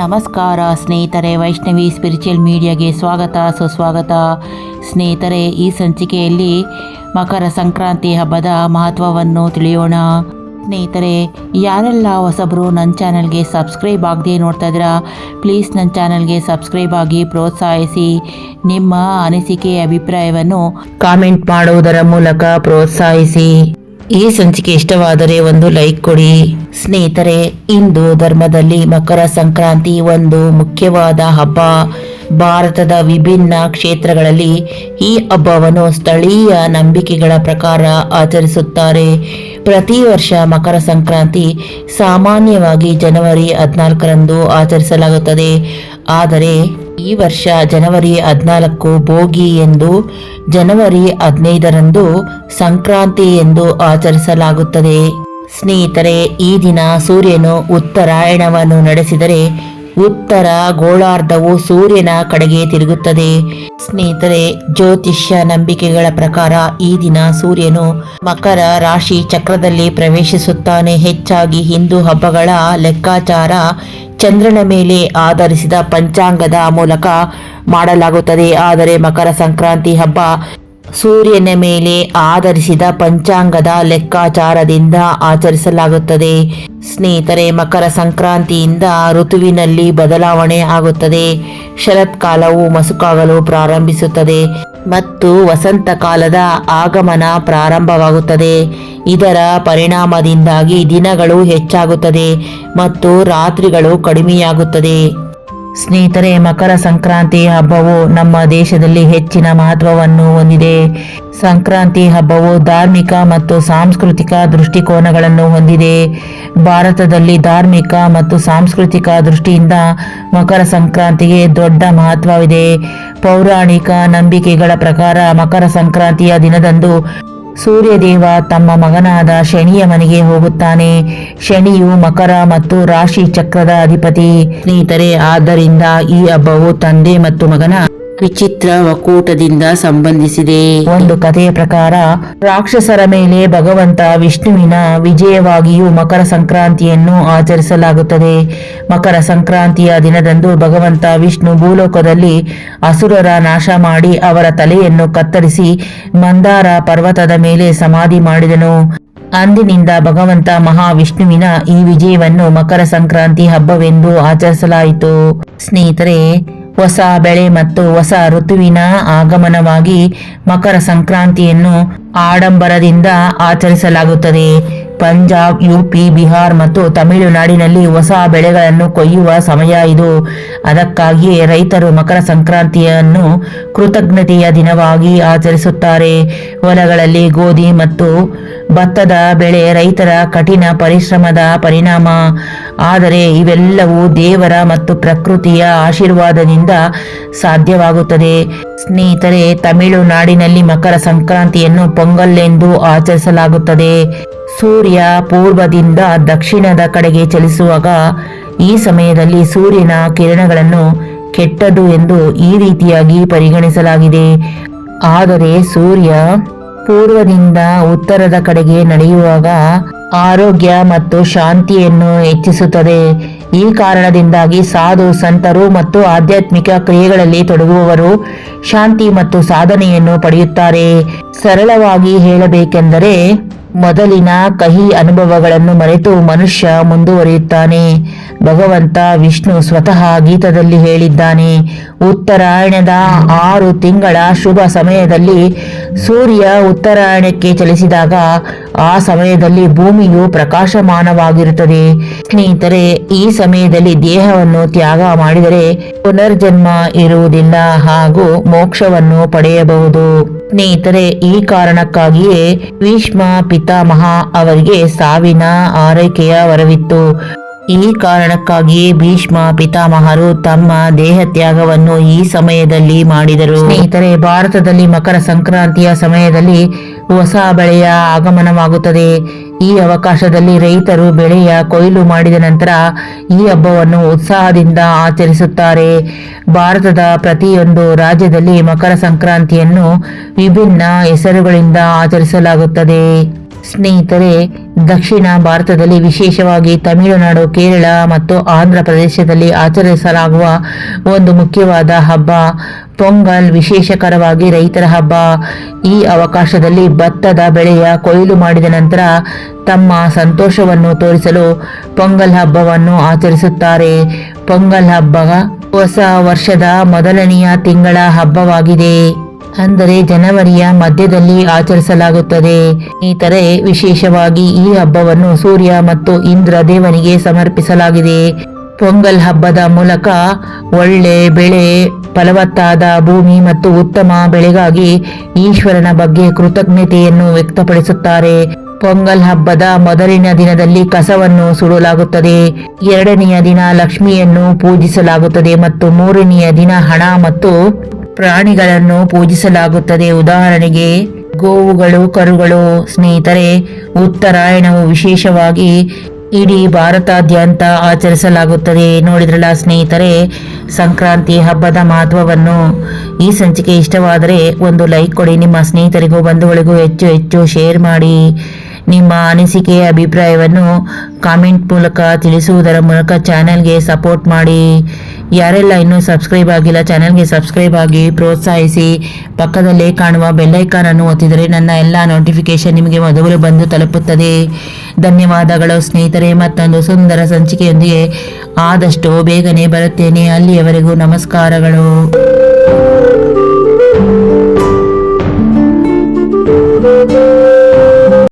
ನಮಸ್ಕಾರ ಸ್ನೇಹಿತರೆ, ವೈಷ್ಣವಿ ಸ್ಪಿರಿಚುವಲ್ ಮೀಡಿಯಾಗೆ ಸ್ವಾಗತ, ಸುಸ್ವಾಗತ. ಸ್ನೇಹಿತರೆ, ಈ ಸಂಚಿಕೆಯಲ್ಲಿ ಮಕರ ಸಂಕ್ರಾಂತಿ ಹಬ್ಬದ ಮಹತ್ವವನ್ನು ತಿಳಿಯೋಣ. ಸ್ನೇಹಿತರೆ, ಯಾರೆಲ್ಲ ಹೊಸಬರು ನನ್ನ ಚಾನಲ್ಗೆ ಸಬ್ಸ್ಕ್ರೈಬ್ ಆಗದೆ ನೋಡ್ತಾ ಇದ್ದೀರಾ ಪ್ಲೀಸ್ ನನ್ನ ಚಾನಲ್ಗೆ ಸಬ್ಸ್ಕ್ರೈಬ್ ಆಗಿ ಪ್ರೋತ್ಸಾಹಿಸಿ. ನಿಮ್ಮ ಅನಿಸಿಕೆ, ಅಭಿಪ್ರಾಯವನ್ನು ಕಾಮೆಂಟ್ ಮಾಡುವುದರ ಮೂಲಕ ಪ್ರೋತ್ಸಾಹಿಸಿ. ಈ ಸಂಚಿಕೆ ಇಷ್ಟವಾದರೆ ಒಂದು ಲೈಕ್ ಕೊಡಿ. ಸ್ನೇಹಿತರೆ, ಇಂದು ಧರ್ಮದಲ್ಲಿ ಮಕರ ಸಂಕ್ರಾಂತಿ ಒಂದು ಮುಖ್ಯವಾದ ಹಬ್ಬ. ಭಾರತದ ವಿಭಿನ್ನ ಕ್ಷೇತ್ರಗಳಲ್ಲಿ ಈ ಹಬ್ಬವನ್ನು ಸ್ಥಳೀಯ ನಂಬಿಕೆಗಳ ಪ್ರಕಾರ ಆಚರಿಸುತ್ತಾರೆ. ಪ್ರತಿ ವರ್ಷ ಮಕರ ಸಂಕ್ರಾಂತಿ ಸಾಮಾನ್ಯವಾಗಿ ಜನವರಿ ಹದಿನಾಲ್ಕರಂದು ಆಚರಿಸಲಾಗುತ್ತದೆ. ಆದರೆ ಈ ವರ್ಷ ಜನವರಿ ಹದಿನಾಲ್ಕು ಭೋಗಿ ಎಂದು ಜನವರಿ ಹದಿನೈದರಂದು ಸಂಕ್ರಾಂತಿ ಎಂದು ಆಚರಿಸಲಾಗುತ್ತದೆ. ಸ್ನೇಹಿತರೆ, ಈ ದಿನ ಸೂರ್ಯನು ಉತ್ತರಾಯಣವನ್ನು ನಡೆಸಿದರೆ ಉತ್ತರ ಗೋಳಾರ್ಧವು ಸೂರ್ಯನ ಕಡೆಗೆ ತಿರುಗುತ್ತದೆ. ಸ್ನೇಹಿತರೆ, ಜ್ಯೋತಿಷ್ಯ ನಂಬಿಕೆಗಳ ಪ್ರಕಾರ ಈ ದಿನ ಸೂರ್ಯನು ಮಕರ ರಾಶಿ ಚಕ್ರದಲ್ಲಿ ಪ್ರವೇಶಿಸುತ್ತಾನೆ. ಹೆಚ್ಚಾಗಿ ಹಿಂದೂ ಹಬ್ಬಗಳ ಲೆಕ್ಕಾಚಾರ ಚಂದ್ರನ ಮೇಲೆ ಆಧರಿಸಿದ ಪಂಚಾಂಗದ ಮೂಲಕ ಮಾಡಲಾಗುತ್ತದೆ. ಆದರೆ ಮಕರ ಸಂಕ್ರಾಂತಿ ಹಬ್ಬ ಸೂರ್ಯನ ಮೇಲೆ ಆಧರಿಸಿದ ಪಂಚಾಂಗದ ಲೆಕ್ಕಾಚಾರದಿಂದ ಆಚರಿಸಲಾಗುತ್ತದೆ. ಸ್ನೇಹಿತರೆ, ಮಕರ ಸಂಕ್ರಾಂತಿಯಿಂದ ಋತುವಿನಲ್ಲಿ ಬದಲಾವಣೆ ಆಗುತ್ತದೆ. ಶರತ್ಕಾಲವು ಮಸುಕಾಗಲು ಪ್ರಾರಂಭಿಸುತ್ತದೆ ಮತ್ತು ವಸಂತ ಕಾಲದ ಆಗಮನ ಪ್ರಾರಂಭವಾಗುತ್ತದೆ. ಇದರ ಪರಿಣಾಮದಿಂದಾಗಿ ದಿನಗಳು ಹೆಚ್ಚಾಗುತ್ತದೆ ಮತ್ತು ರಾತ್ರಿಗಳು ಕಡಿಮೆಯಾಗುತ್ತದೆ. ಸ್ನೇಹಿತರೆ, ಮಕರ ಸಂಕ್ರಾಂತಿ ಹಬ್ಬವು ನಮ್ಮ ದೇಶದಲ್ಲಿ ಹೆಚ್ಚಿನ ಮಹತ್ವವನ್ನು ಹೊಂದಿದೆ. ಸಂಕ್ರಾಂತಿ ಹಬ್ಬವು ಧಾರ್ಮಿಕ ಮತ್ತು ಸಾಂಸ್ಕೃತಿಕ ದೃಷ್ಟಿಕೋನಗಳನ್ನು ಹೊಂದಿದೆ. ಭಾರತದಲ್ಲಿ ಧಾರ್ಮಿಕ ಮತ್ತು ಸಾಂಸ್ಕೃತಿಕ ದೃಷ್ಟಿಯಿಂದ ಮಕರ ಸಂಕ್ರಾಂತಿಗೆ ದೊಡ್ಡ ಮಹತ್ವವಿದೆ. ಪೌರಾಣಿಕ ನಂಬಿಕೆಗಳ ಪ್ರಕಾರ ಮಕರ ಸಂಕ್ರಾಂತಿಯ ದಿನದಂದು ಸೂರ್ಯದೇವ ತಮ್ಮ ಮಗನಾದ ಶನಿಯ ಮನೆಗೆ ಹೋಗುತ್ತಾನೆ. ಶನಿಯು ಮಕರ ಮತ್ತು ರಾಶಿ ಚಕ್ರದ ಅಧಿಪತಿ ಸ್ನೇಹಿತರೆ, ಆದ್ದರಿಂದ ಈ ಹಬ್ಬವು ತಂದೆ ಮತ್ತು ಮಗನ ವಿಚಿತ್ರ ಒಕ್ಕೂಟದಿಂದ ಸಂಬಂಧಿಸಿದೆ. ಒಂದು ಕಥೆಯ ಪ್ರಕಾರ, ರಾಕ್ಷಸರ ಮೇಲೆ ಭಗವಂತ ವಿಷ್ಣುವಿನ ವಿಜಯವಾಗಿಯೂ ಮಕರ ಸಂಕ್ರಾಂತಿಯನ್ನು ಆಚರಿಸಲಾಗುತ್ತದೆ. ಮಕರ ಸಂಕ್ರಾಂತಿಯ ದಿನದಂದು ಭಗವಂತ ವಿಷ್ಣು ಭೂಲೋಕದಲ್ಲಿ ಅಸುರರ ನಾಶ ಮಾಡಿ ಅವರ ತಲೆಯನ್ನು ಕತ್ತರಿಸಿ ಮಂದಾರ ಪರ್ವತದ ಮೇಲೆ ಸಮಾಧಿ ಮಾಡಿದನು. ಅಂದಿನಿಂದ ಭಗವಂತ ಮಹಾವಿಷ್ಣುವಿನ ಈ ವಿಜಯವನ್ನು ಮಕರ ಸಂಕ್ರಾಂತಿ ಹಬ್ಬವೆಂದು ಆಚರಿಸಲಾಯಿತು. ಸ್ನೇಹಿತರೆ ಹೊಸ ಬೆಳೆ ಮತ್ತು ಹೊಸ ಋತುವಿನ ಆಗಮನವಾಗಿ ಮಕರ ಸಂಕ್ರಾಂತಿಯನ್ನು ಆಡಂಬರದಿಂದ ಆಚರಿಸಲಾಗುತ್ತದೆ. ಪಂಜಾಬ್ ಯುಪಿ ಬಿಹಾರ್ ಮತ್ತು ತಮಿಳುನಾಡಿನಲ್ಲಿ ಹೊಸ ಬೆಳೆಗಳನ್ನು ಕೊಯ್ಯುವ ಸಮಯ ಇದು. ಅದಕ್ಕಾಗಿಯೇ ರೈತರು ಮಕರ ಸಂಕ್ರಾಂತಿಯನ್ನು ಕೃತಜ್ಞತೆಯ ದಿನವಾಗಿ ಆಚರಿಸುತ್ತಾರೆ. ಹೊಲಗಳಲ್ಲಿ ಗೋಧಿ ಮತ್ತು ಭತ್ತದ ಬೆಳೆ ರೈತರ ಕಠಿಣ ಪರಿಶ್ರಮದ ಪರಿಣಾಮ. ಆದರೆ ಇವೆಲ್ಲವೂ ದೇವರ ಮತ್ತು ಪ್ರಕೃತಿಯ ಆಶೀರ್ವಾದದಿಂದ ಸಾಧ್ಯವಾಗುತ್ತದೆ. ಸ್ನೇಹಿತರೆ, ತಮಿಳುನಾಡಿನಲ್ಲಿ ಮಕರ ಸಂಕ್ರಾಂತಿಯನ್ನು ಪೊಂಗಲ್ ಎಂದು ಆಚರಿಸಲಾಗುತ್ತದೆ. ಸೂರ್ಯ ಪೂರ್ವದಿಂದ ದಕ್ಷಿಣದ ಕಡೆಗೆ ಚಲಿಸುವಾಗ ಈ ಸಮಯದಲ್ಲಿ ಸೂರ್ಯನ ಕಿರಣಗಳನ್ನು ಕೆಟ್ಟದು ಎಂದು ಈ ರೀತಿಯಾಗಿ ಪರಿಗಣಿಸಲಾಗಿದೆ. ಆದರೆ ಸೂರ್ಯ ಪೂರ್ವದಿಂದ ಉತ್ತರದ ಕಡೆಗೆ ನಡೆಯುವಾಗ ಆರೋಗ್ಯ ಮತ್ತು ಶಾಂತಿಯನ್ನು ಹೆಚ್ಚಿಸುತ್ತದೆ. ಈ ಕಾರಣದಿಂದಾಗಿ ಸಾಧು, ಸಂತರು ಮತ್ತು ಆಧ್ಯಾತ್ಮಿಕ ಕ್ರಿಯೆಗಳಲ್ಲಿ ತೊಡಗುವವರು ಶಾಂತಿ ಮತ್ತು ಸಾಧನೆಯನ್ನು ಪಡೆಯುತ್ತಾರೆ. ಸರಳವಾಗಿ ಹೇಳಬೇಕೆಂದರೆ ಮೊದಲಿನ ಕಹಿ ಅನುಭವಗಳನ್ನು ಮರೆತು ಮನುಷ್ಯ ಮುಂದುವರಿಯುತ್ತಾನೆ. ಭಗವಂತ ವಿಷ್ಣು ಸ್ವತಃ ಗೀತದಲ್ಲಿ ಹೇಳಿದ್ದಾನೆ, ಉತ್ತರಾಯಣದ ಆರು ತಿಂಗಳ ಶುಭ ಸಮಯದಲ್ಲಿ ಸೂರ್ಯ ಉತ್ತರಾಯಣಕ್ಕೆ ಚಲಿಸಿದಾಗ ಆ ಸಮಯದಲ್ಲಿ ಭೂಮಿಯು ಪ್ರಕಾಶಮಾನವಾಗಿರುತ್ತದೆ. ಸ್ನೇಹಿತರೆ, ಈ ಸಮಯದಲ್ಲಿ ದೇಹವನ್ನು ತ್ಯಾಗ ಮಾಡಿದರೆ ಪುನರ್ಜನ್ಮ ಇರುವುದಿಲ್ಲ ಹಾಗೂ ಮೋಕ್ಷವನ್ನು ಪಡೆಯಬಹುದು. ಸ್ನೇಹಿತರೆ, ಈ ಕಾರಣಕ್ಕಾಗಿಯೇ ಭೀಷ್ಮ ಪಿತಾಮಹ ಅವರಿಗೆ ಸಾವಿನ ಆರೈಕೆಯ ವರವಿತ್ತು. ಈ ಕಾರಣಕ್ಕಾಗಿಯೇ ಭೀಷ್ಮ ಪಿತಾಮಹರು ತಮ್ಮ ದೇಹ ತ್ಯಾಗವನ್ನು ಈ ಸಮಯದಲ್ಲಿ ಮಾಡಿದರು. ಸ್ನೇಹಿತರೆ, ಭಾರತದಲ್ಲಿ ಮಕರ ಸಂಕ್ರಾಂತಿಯ ಸಮಯದಲ್ಲಿ ಹೊಸ ಬೆಳೆಯ ಆಗಮನವಾಗುತ್ತದೆ. ಈ ಅವಕಾಶದಲ್ಲಿ ರೈತರು ಬೆಳೆಯ ಕೊಯ್ಲು ಮಾಡಿದ ನಂತರ ಈ ಹಬ್ಬವನ್ನು ಉತ್ಸಾಹದಿಂದ ಆಚರಿಸುತ್ತಾರೆ. ಭಾರತದ ಪ್ರತಿಯೊಂದು ರಾಜ್ಯದಲ್ಲಿ ಮಕರ ಸಂಕ್ರಾಂತಿಯನ್ನು ವಿಭಿನ್ನ ಹೆಸರುಗಳಿಂದ ಆಚರಿಸಲಾಗುತ್ತದೆ. ಸ್ನೇಹಿತರೆ, ದಕ್ಷಿಣ ಭಾರತದಲ್ಲಿ ವಿಶೇಷವಾಗಿ ತಮಿಳುನಾಡು, ಕೇರಳ ಮತ್ತು ಆಂಧ್ರ ಪ್ರದೇಶದಲ್ಲಿ ಆಚರಿಸಲಾಗುವ ಒಂದು ಮುಖ್ಯವಾದ ಹಬ್ಬ, ಪೊಂಗಲ್, ವಿಶೇಷಕರವಾಗಿ ರೈತರ ಹಬ್ಬ. ಈ ಅವಕಾಶದಲ್ಲಿ ಭತ್ತದ ಬೆಳೆಯ ಕೊಯ್ಲು ಮಾಡಿದ ನಂತರ ತಮ್ಮ ಸಂತೋಷವನ್ನು ತೋರಿಸಲು ಪೊಂಗಲ್ ಹಬ್ಬವನ್ನು ಆಚರಿಸುತ್ತಾರೆ. ಪೊಂಗಲ್ ಹಬ್ಬ ಹೊಸ ವರ್ಷದ ಮೊದಲನೆಯ ತಿಂಗಳ ಹಬ್ಬವಾಗಿದೆ. ಅಂದರೆ ಜನವರಿಯ ಮಧ್ಯದಲ್ಲಿ ಆಚರಿಸಲಾಗುತ್ತದೆ. ಇತರೆ ವಿಶೇಷವಾಗಿ ಈ ಹಬ್ಬವನ್ನು ಸೂರ್ಯ ಮತ್ತು ಇಂದ್ರ ದೇವನಿಗೆ ಸಮರ್ಪಿಸಲಾಗಿದೆ. ಪೊಂಗಲ್ ಹಬ್ಬದ ಮೂಲಕ ಒಳ್ಳೆ ಬೆಳೆ, ಫಲವತ್ತಾದ ಭೂಮಿ ಮತ್ತು ಉತ್ತಮ ಬೆಳೆಗಾಗಿ ಈಶ್ವರನ ಬಗ್ಗೆ ಕೃತಜ್ಞತೆಯನ್ನು ವ್ಯಕ್ತಪಡಿಸುತ್ತಾರೆ. ಪೊಂಗಲ್ ಹಬ್ಬದ ಮೊದಲಿನ ದಿನದಲ್ಲಿ ಕಸವನ್ನು ಸುಡಲಾಗುತ್ತದೆ. ಎರಡನೆಯ ದಿನ ಲಕ್ಷ್ಮಿಯನ್ನು ಪೂಜಿಸಲಾಗುತ್ತದೆ ಮತ್ತು ಮೂರನೆಯ ದಿನ ಹಣ ಮತ್ತು ಪ್ರಾಣಿಗಳನ್ನು ಪೂಜಿಸಲಾಗುತ್ತದೆ. ಉದಾಹರಣೆಗೆ, ಗೋವುಗಳು, ಕರುಗಳು, ಸ್ನೇಹಿತರೆ, ಉತ್ತರಾಯಣವು ವಿಶೇಷವಾಗಿ ಇಡೀ ಭಾರತಾದ್ಯಂತ ಆಚರಿಸಲಾಗುತ್ತದೆ. ನೋಡಿದ್ರಲ್ಲ ಸ್ನೇಹಿತರೆ, ಸಂಕ್ರಾಂತಿ ಹಬ್ಬದ ಮಹತ್ವವನ್ನು. ಈ ಸಂಚಿಕೆ ಇಷ್ಟವಾದರೆ ಒಂದು ಲೈಕ್ ಕೊಡಿ. ನಿಮ್ಮ ಸ್ನೇಹಿತರಿಗೂ, ಬಂಧುಗಳಿಗೂ ಹೆಚ್ಚು ಹೆಚ್ಚು ಶೇರ್ ಮಾಡಿ. ನಿಮ್ಮ ಅನಿಸಿಕೆ ಅಭಿಪ್ರಾಯವನ್ನು ಕಾಮೆಂಟ್ ಮೂಲಕ ತಿಳಿಸುವುದರ ಮೂಲಕ ಚಾನೆಲ್ಗೆ ಸಪೋರ್ಟ್ ಮಾಡಿ. ಯಾರೆಲ್ಲ ಇನ್ನೂ ಸಬ್ಸ್ಕ್ರೈಬ್ ಆಗಿಲ್ಲ ಚಾನೆಲ್ಗೆ ಸಬ್ಸ್ಕ್ರೈಬ್ ಆಗಿ ಪ್ರೋತ್ಸಾಹಿಸಿ, ಪಕ್ಕದಲ್ಲೇ ಕಾಣುವ ಬೆಲ್ಲೈಕಾನ್ ಅನ್ನು ಒತ್ತಿದರೆ ನನ್ನ ಎಲ್ಲ ನೋಟಿಫಿಕೇಶನ್ ನಿಮಗೆ ಮೊದಲು ಬಂದು ತಲುಪುತ್ತದೆ. ಧನ್ಯವಾದಗಳು ಸ್ನೇಹಿತರೆ, ಮತ್ತೊಂದು ಸುಂದರ ಸಂಚಿಕೆಯೊಂದಿಗೆ ಆದಷ್ಟು ಬೇಗನೆ ಬರುತ್ತೇನೆ. ಅಲ್ಲಿಯವರೆಗೂ ನಮಸ್ಕಾರಗಳು.